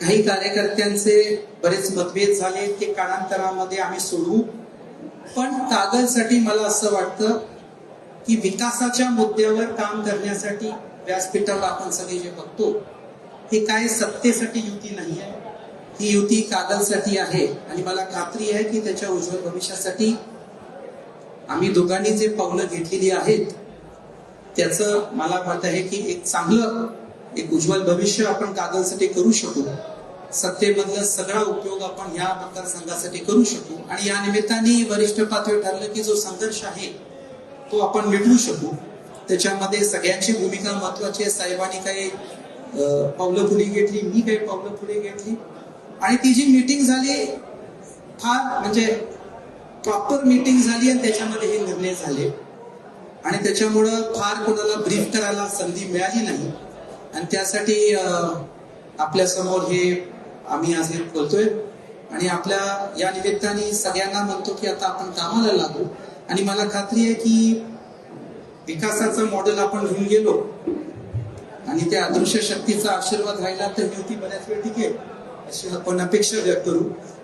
काही कार्यकर्त्यांचे बरेच मतभेद झाले ते काळांतरामध्ये आम्ही सोडू. पण कागलसाठी मला असं वाटतं की विकासाच्या मुद्द्यावर काम करण्यासाठी व्यासपीठाला आपण सगळे जे बघतो हे काय सत्तेसाठी युती नाही आहे. ही युती कागलसाठी आहे आणि मला खात्री आहे की त्याच्या उज्ज्वल भविष्यासाठी आम्ही दोघांनी जे पावलं घेतलेली आहेत त्याचं मला वाटत आहे की एक चांगलं एक उज्ज्वल भविष्य आपण कागलसाठी करू शकू. सत्तेमधला सगळा उपयोग आपण ह्या मतदारसंघासाठी करू शकू. आणि या निमित्ताने वरिष्ठ पातळी ठरलं की जो संघर्ष आहे तो आपण मिटवू शकू. त्याच्यामध्ये सगळ्यांची भूमिका महत्वाची आहे. साहेबांनी काही पावलं पुढे घेतली मी काही पावलं पुढे घेतली. आणि ती जी मीटिंग झाली फार म्हणजे प्रॉपर मीटिंग झाली आणि त्याच्यामध्ये हे निर्णय झाले. आणि त्याच्यामुळं फार कोणाला ब्रीफ करायला संधी मिळाली नाही. आणि त्यासाठी आपल्यासमोर हे आम्ही आज हे बोलतोय. आणि आपल्या या निमित्ताने सगळ्यांना म्हणतो की आता आपण कामाला लागू. आणि मला खात्री आहे की विकासाचं मॉडेल आपण घेऊन गेलो आणि त्या अदृश्य शक्तीचा आशीर्वाद राहिला तर युती बऱ्याच वेळ टिकेल अशी आपण अपेक्षा व्यक्त करू.